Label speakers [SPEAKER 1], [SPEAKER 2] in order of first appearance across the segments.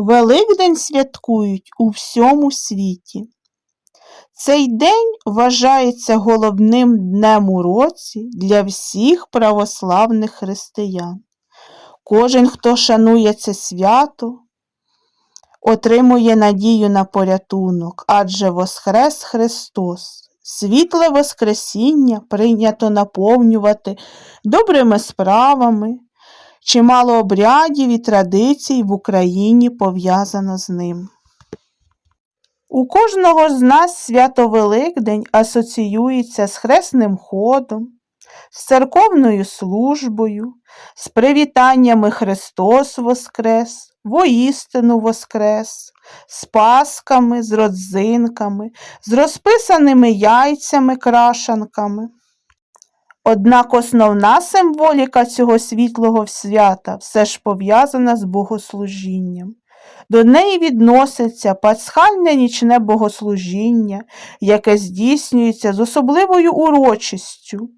[SPEAKER 1] Великдень святкують у всьому світі. Цей день вважається головним днем у році для всіх православних християн. Кожен, хто шанує це свято, отримує надію на порятунок, адже Воскрес Христос. Світле Воскресіння прийнято наповнювати добрими справами, чимало обрядів і традицій в Україні пов'язано з ним. У кожного з нас свято Великдень асоціюється з хресним ходом, з церковною службою, з привітаннями Христос Воскрес, воістину Воскрес, з пасками, з родзинками, з розписаними яйцями, крашанками. Однак основна символіка цього світлого свята все ж пов'язана з богослужінням. До неї відноситься пасхальне нічне богослужіння, яке здійснюється з особливою урочистю,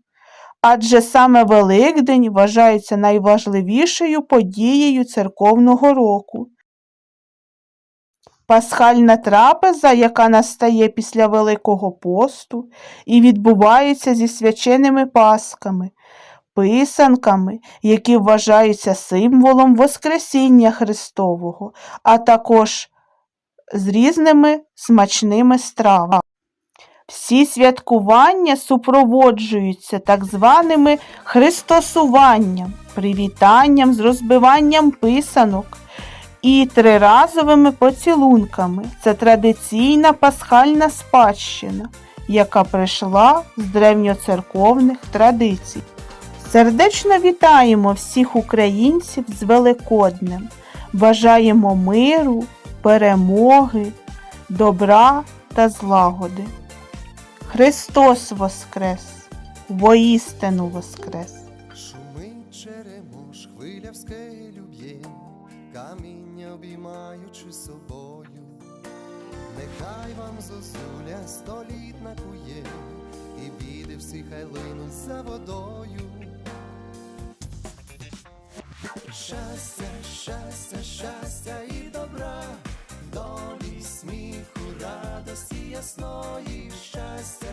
[SPEAKER 1] адже саме Великдень вважається найважливішою подією церковного року. Пасхальна трапеза, яка настає після Великого посту і відбувається зі свяченими пасками, писанками, які вважаються символом Воскресіння Христового, а також з різними смачними стравами. Всі святкування супроводжуються так званими христосуванням, привітанням з розбиванням писанок і триразовими поцілунками. Це традиційна пасхальна спадщина, яка прийшла з древньоцерковних традицій. Сердечно вітаємо всіх українців з Великоднем, бажаємо миру, перемоги, добра та злагоди. Христос Воскрес! Воістину Воскрес!
[SPEAKER 2] Шумить черемош, хвиля в скелю б'є, каміння обіймаючи собою. Нехай вам зозуля сто літ накує, і біди всі хай линуть за водою. Щастя, щастя, щастя і добра, долі, сміху, радості ясної, щастя,